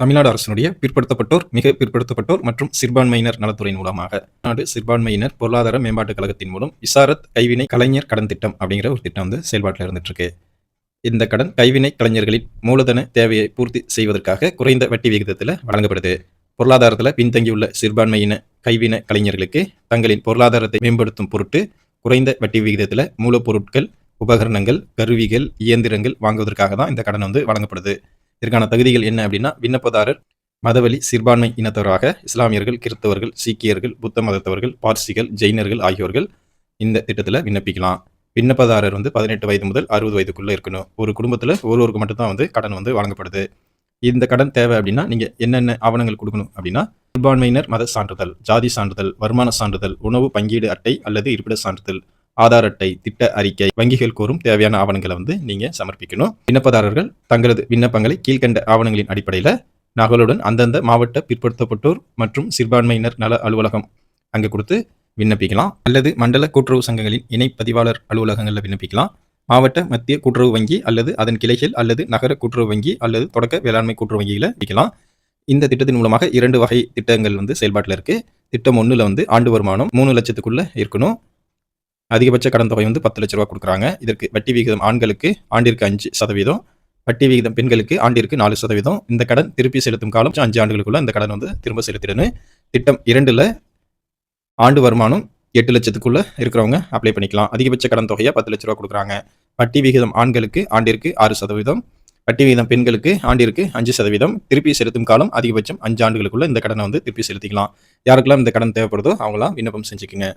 தமிழ்நாடு அரசினுடைய பிற்படுத்தப்பட்டோர் மிக பிற்படுத்தப்பட்டோர் மற்றும் சிறுபான்மையினர் நலத்துறையின் மூலமாக நாடு சிறுபான்மையினர் பொருளாதார மேம்பாட்டுக் கழகத்தின் மூலம் விசாரத் கைவினை கலைஞர் கடன் திட்டம் அப்படிங்கிற ஒரு திட்டம் வந்து செயல்பாட்டில் இருந்துட்டு இருக்கு இந்த கடன் கைவினை கலைஞர்களின் மூலதன தேவையை பூர்த்தி செய்வதற்காக குறைந்த வட்டி விகிதத்தில் வழங்கப்படுது. பொருளாதாரத்தில் பின்தங்கியுள்ள சிறுபான்மையின கைவினை கலைஞர்களுக்கு தங்களின் பொருளாதாரத்தை மேம்படுத்தும் பொருட்டு குறைந்த வட்டி விகிதத்தில் மூலப்பொருட்கள் உபகரணங்கள் கருவிகள் இயந்திரங்கள் வாங்குவதற்காக தான் இந்த கடன் வந்து வழங்கப்படுது. இதற்கான தகுதிகள் என்ன அப்படின்னா விண்ணப்பதாரர் மதவழி சிறுபான்மை இனத்தவராக இஸ்லாமியர்கள் கிறிஸ்தவர்கள் சீக்கியர்கள் புத்த மதத்தவர்கள் பார்சிகள் ஜெயினர்கள் ஆகியோர்கள் இந்த திட்டத்தில் விண்ணப்பிக்கலாம். விண்ணப்பதாரர் வந்து பதினெட்டு வயது முதல் அறுபது வயதுக்குள்ளே இருக்கணும். ஒரு குடும்பத்தில் ஒருவருக்கு மட்டும்தான் வந்து கடன் வந்து வழங்கப்படுது. இந்த கடன் தேவை அப்படின்னா நீங்கள் என்னென்ன ஆவணங்கள் கொடுக்கணும் அப்படின்னா சிறுபான்மையினர் மத சான்றிதழ் ஜாதி சான்றிதழ் வருமான சான்றிதழ் உணவு பங்கீடு அட்டை அல்லது இருப்பிட சான்றிதழ். ஆதார் அட்டை திட்ட அறிக்கை வங்கிகள் கோரும் தேவையான ஆவணங்களை வந்து நீங்க சமர்ப்பிக்கணும். விண்ணப்பதாரர்கள் தங்களது விண்ணப்பங்களை கீழ்கண்ட ஆவணங்களின் அடிப்படையில் நகலுடன் அந்தந்த மாவட்ட பிற்படுத்தப்பட்டோர் மற்றும் சிறுபான்மையினர் நல அலுவலகம் அங்கே கொடுத்து விண்ணப்பிக்கலாம். அல்லது மண்டல கூட்டுறவு சங்கங்களின் இணை பதிவாளர் அலுவலகங்களில் விண்ணப்பிக்கலாம். மாவட்ட மத்திய கூட்டுறவு வங்கி அல்லது அதன் கிளைகள் அல்லது நகர கூட்டுறவு வங்கி அல்லது தொடக்க வேளாண்மை கூட்டுறவு வங்கியில் விற்கலாம். இந்த திட்டத்தின் மூலமாக இரண்டு வகை திட்டங்கள் வந்து செயல்பாட்டில் இருக்கு. திட்டம் ஒன்றில் வந்து ஆண்டு வருமானம் மூணு லட்சத்துக்குள்ளே இருக்கணும். அதிகபட்ச கடன் தொகை வந்து பத்து லட்ச ரூபா கொடுக்குறாங்க. இதற்கு வட்டி விகிதம் ஆண்களுக்கு ஆண்டிற்கு அஞ்சு சதவீதம் வட்டி விகிதம் பெண்களுக்கு ஆண்டிற்கு நாலு சதவீதம். இந்த கடன் திருப்பி செலுத்தும் காலம் அஞ்சு ஆண்டுகளுக்குள்ள இந்த கடன் வந்து திரும்ப செலுத்திடணும். திட்டம் இரண்டுல ஆண்டு வருமானம் எட்டு லட்சத்துக்குள்ள இருக்கிறவங்க அப்ளை பண்ணிக்கலாம். அதிகபட்ச கடன் தொகையை பத்து லட்ச ரூபா கொடுக்குறாங்க. வட்டி விகிதம் ஆண்களுக்கு ஆண்டிற்கு ஆறு சதவீதம் வட்டி விகிதம் பெண்களுக்கு ஆண்டிற்கு அஞ்சு சதவீதம். திருப்பி செலுத்தும் காலம் அதிகபட்சம் அஞ்சு ஆண்டுகளுக்குள்ள இந்த கடனை வந்து திருப்பி செலுத்திக்கலாம். யாருக்கெல்லாம் இந்த கடன் தேவைப்படுதோ அவங்களாம் விண்ணப்பம் செஞ்சுக்குங்க.